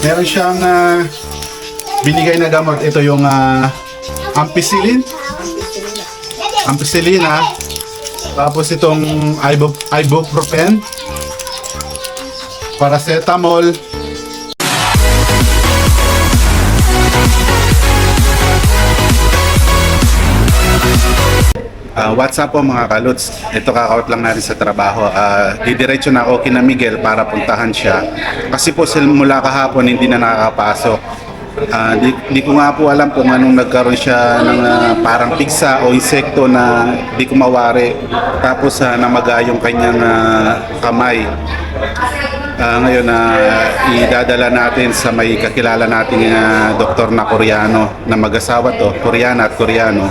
Meron siyang ah, binigay na gamot. Ito yung ah, ampicillin. Ampicillin ha. Tapos itong ibu ibuprofen. Paracetamol. Ah, what's up po mga kalots? Ito kakaut lang natin sa trabaho. Ah, didiretso na ako kina Miguel para puntahan siya. Kasi po simula kahapon hindi na nakakapasok. Ah, di, di ko nga po alam kung anong nagkaroon siya ng ah, parang piksa o insekto na di ko mawari. Tapos uh, namaga yung kanyang ah, kamay. Ah, ngayon na idadala natin sa may kakilala nating ah, doktor na Koreano na mag-asawa to, Koreana at Koreano.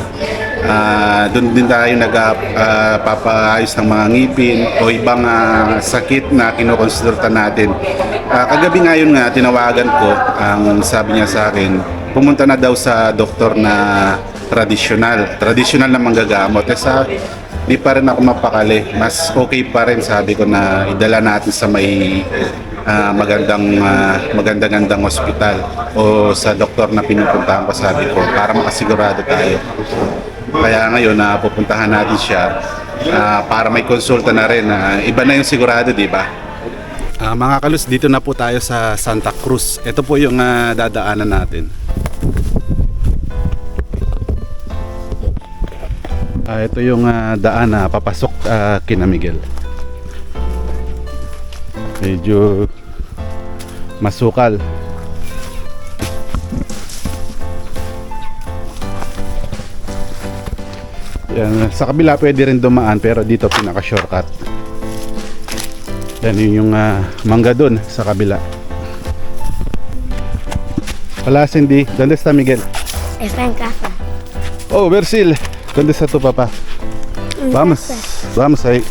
Ah, doon din tayo nagpapaayos ng mga ngipin o ibang ah, sakit na kinokonsulta natin. Ah, kagabi ngayon nga tinawagan ko, ang sabi niya sa akin, pumunta na daw sa doktor na tradisyonal, tradisyonal na manggagamot. Eh sa di pa rin ako mapakali. Mas okay pa rin sabi ko na idala natin sa may ah, magandang ah, magandang-gandang ospital o sa doktor na pinupuntahan ko sabi ko para makasigurado tayo. Kaya ngayon na pupuntahan natin siya ah, para may konsulta na rin. ah, iba na yung sigurado, di ba? Ah, mga kalus, dito na po tayo sa Santa Cruz. Ito po yung ah, dadaanan natin. Ah, ito yung ah, daan na papasok ah, kina Miguel. Medyo masukal. Yan, sa kabila pwede rin dumaan pero dito pinaka shortcut. Yan yun yung ah, mangga dun sa kabila. Hola Cindy, ¿dónde está Miguel? Está en casa. Oh, Bersil, ¿dónde está tu papá? Vamos, vamos ahí.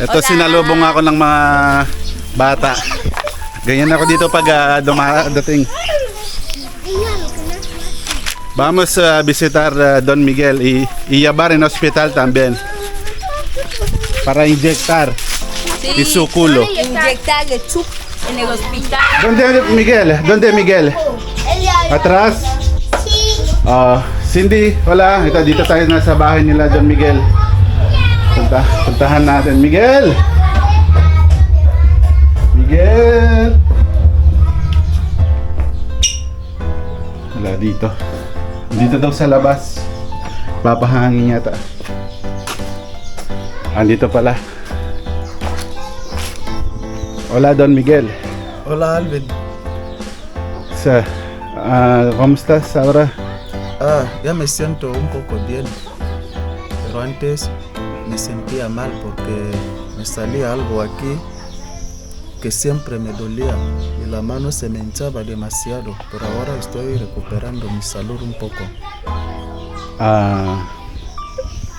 Ito sinalubong ako ng mga bata. Ganyan ako dito pag uh, dumadating. Vamos a visitar ah, Don Miguel y, y llevar en hospital también. Para inyectar y su culo. Inyectar el chup en el hospital. ¿Dónde Miguel? ¿Dónde Miguel? Atrás? Ah, Cindy, hola. Ito, dito tayo na sa bahay nila, Don Miguel. Punta, puntahan natin. Miguel! Miguel! Wala dito. Dito daw sa labas. Papahangin yata. Andito pala. Hola, Don Miguel. Hola Alvin. Sa, ah, ¿Cómo estás ahora? Ah, ya me siento un poco bien. Pero antes me sentía mal porque me salía algo aquí que siempre me dolía y la mano se me hinchaba demasiado. Pero ahora estoy recuperando mi salud un poco. Ah,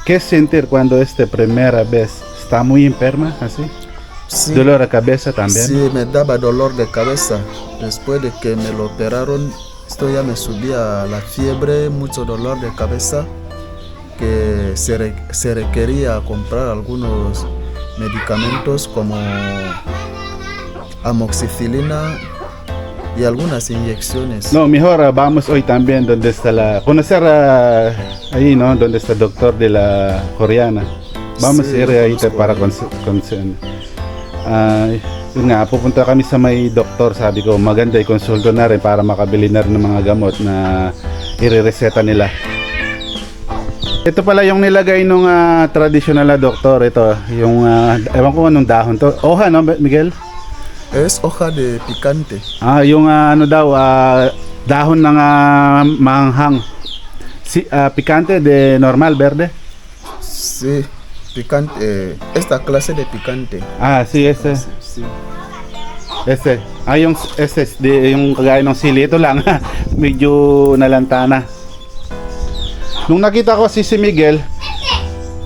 ¿Qué sentir cuando esta primera vez está muy enferma así? Sí, Dolor de cabeza también. sí, me daba dolor de cabeza. Después de que me lo operaron, esto ya me subía la fiebre, mucho dolor de cabeza, que se, re- se requería comprar algunos medicamentos como amoxicilina y algunas inyecciones. No, mejor ah, vamos hoy también donde está la... Conocer ah, ahí, ¿no? Donde está el doctor de la coreana. Vamos Sí, a ir ahí conozco para. Ah, yun nga, pupunta kami sa may doktor. Sabi ko, maganda i-consulto na rin para makabili na rin ng mga gamot na irereseta nila. Ito pala yung nilagay nung ah, traditional na doktor. Ito, yung, ah, ewan ko anong dahon to. Oha, no, Miguel? Es hoja de picante. Ah, yung ah, ano daw, ah, dahon ng ah, manghang. Si, ah, picante de normal, verde? Sí, picante. eh, esta clase de picante. Ah, sí, ese. Sí. Ese. Ah, yung, ese, de, yung kagaya ng sili. Ito lang, medyo nalantana. Nung nakita ko si si Miguel,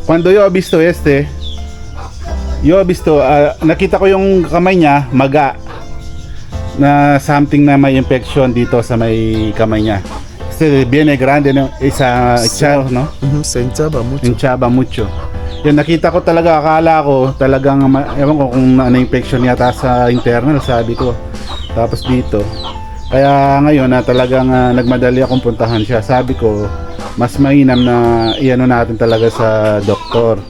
cuando yo he visto este, yo he visto, ah, nakita ko yung kamay niya, maga, na something na may infection dito sa may kamay niya. Este viene grande, no? Isa, isa, no? Ujú, Se hinchaba mucho. Hinchaba mucho. Yun, nakita ko talaga, akala ko talagang, ewan ko kung ano infection yata sa internal, sabi ko. Tapos dito. Kaya ngayon na talagang ah, nagmadali akong puntahan siya. Sabi ko, mas mainam na iano natin talaga sa doktor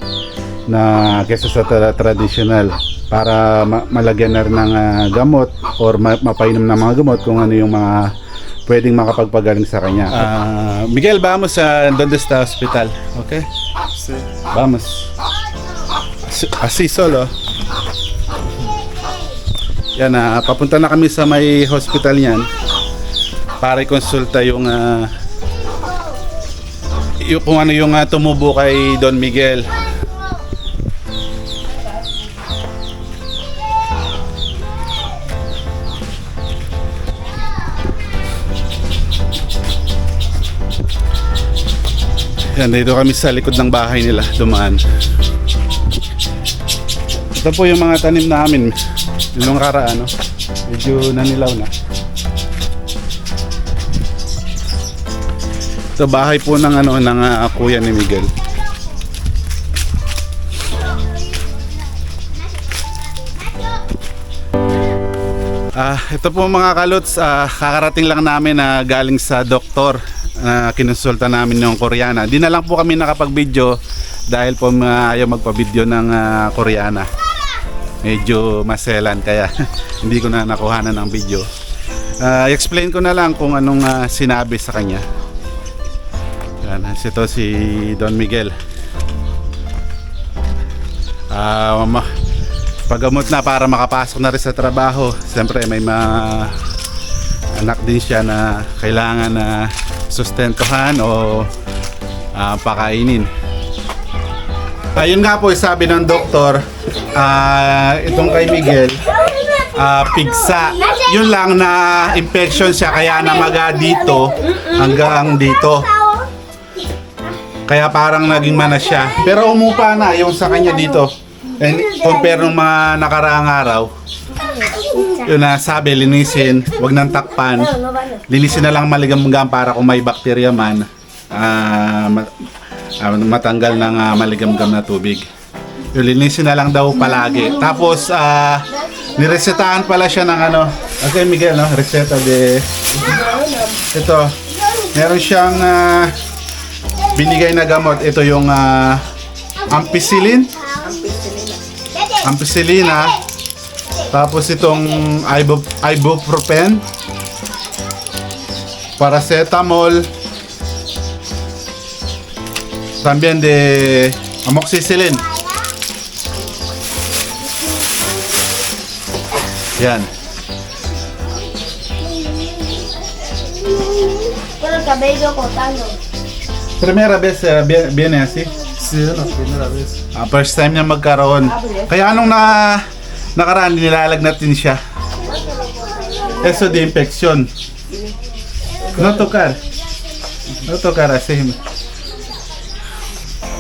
na kesa sa tra- traditional para ma- malagyan na rin ng ah, gamot or ma- mapainom ng mga gamot kung ano yung mga pwedeng makapagpagaling sa kanya. Ah, Miguel, vamos sa donde está hospital, okay? Sí. Vamos. Así, así solo. Yan na, papunta na kami sa may hospital niyan para i-consulta yung ah, yung kung ano yung ah, tumubo kay Don Miguel. Yan, dito kami sa likod ng bahay nila, dumaan. Ito po yung mga tanim namin. Yung karaan, no? Medyo nanilaw na. Ito bahay po ng ano ng ah, kuya ni Miguel. Ah, ito po mga kalots, ah, kakarating lang namin na galing sa doktor na kinonsulta namin yung Koreana. Di na lang po kami nakapag-video dahil po ah, ayaw magpa-video ng ah, Koreana. Medyo maselan kaya hindi ko na nakuhanan ng video. Ah, i-explain ko na lang kung anong ah, sinabi sa kanya. Yan, ito si Don Miguel. Ma- pagamot na para makapasok na rin sa trabaho. Siyempre may mga anak din siya na kailangan na sustentuhan o ah, pakainin. Ayun nga po, sabi ng doktor, ah, itong kay Miguel, ah, pigsa. Yun lang na infection siya kaya namaga dito hanggang dito. Kaya parang naging mana siya. Pero umupa na yung sa kanya dito. And compare nung mga nakaraang araw, yun na sabi, linisin, wag nang takpan. Linisin na lang maligamgam para kung may bakterya man, ma- ah, matanggal ng ah, maligamgam na tubig. Yung linisin na lang daw palagi. Tapos, ah, niresetahan pala siya ng ano, okay Miguel, no? Reseta de... Ito, meron siyang ah, binigay na gamot. Ito yung ah, ampicillin. Ampicillina. Tapos itong ibu ibuprofen. Paracetamol. También de amoxicillin. Yan. El cabello cortando. Primera vez vie- viene así. Sí, la primera vez. Ah, first time niya magkaroon. Kaya anong na nakaraan nilalagnat din siya. Eso de infección. No tocar. No tocar así.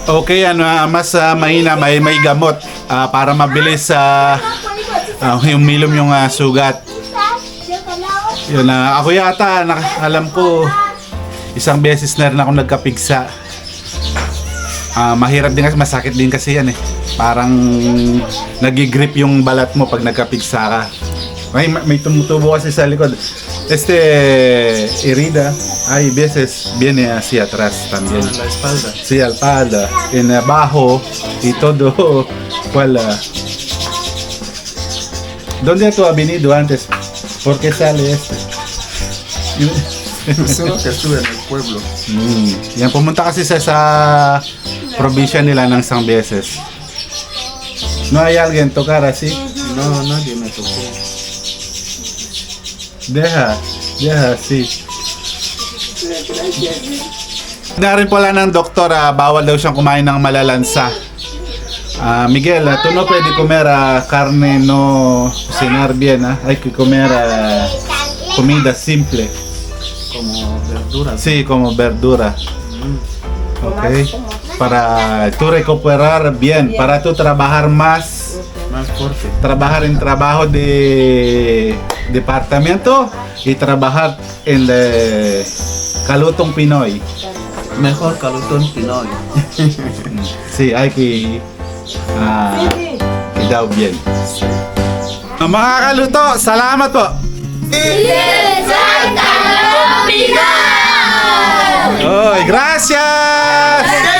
Okay, ano, ah, mas ah, mahina, may, may gamot ah, para mabilis sa uh, humilom yung ah, sugat. Yun na, ako yata, nak- alam ko, isang beses na rin ako nagkapigsa. Ah, mahirap din kasi masakit din kasi yan eh. Parang nagigrip yung balat mo pag nagkapigsa ka. May, may tumutubo kasi sa likod. Este herida, hay veces viene hacia atrás también. En la espalda. Sí, al espalda, en abajo y todo. ¿Cuál? ah? ¿Dónde tú has venido antes? ¿Por qué sale este? Solo que estuve en el pueblo. Mm. Yan, pumunta kasi sa, sa probinsya nila ng isang beses. No hay alguien tocar así? No, nadie me tocó. Deja, deja así. Na rin pala ng doktor, ah, bawal daw siyang kumain ng malalansa. Ah, Miguel, ah, tú no puedes comer ah, carne, no cocinar bien, ah. hay que comer ah, comida simple. Como verduras. Sí, como verdura. Ok. Para tú recuperar bien, para tú trabajar más, Más fuerte. trabajar en trabajo de departamento y trabajar en el Calutong Pinoy. Mejor calutón pinoy. Sí, hay que ah, cuidado bien. Mga kaluto, salamat po. Oy, gracias!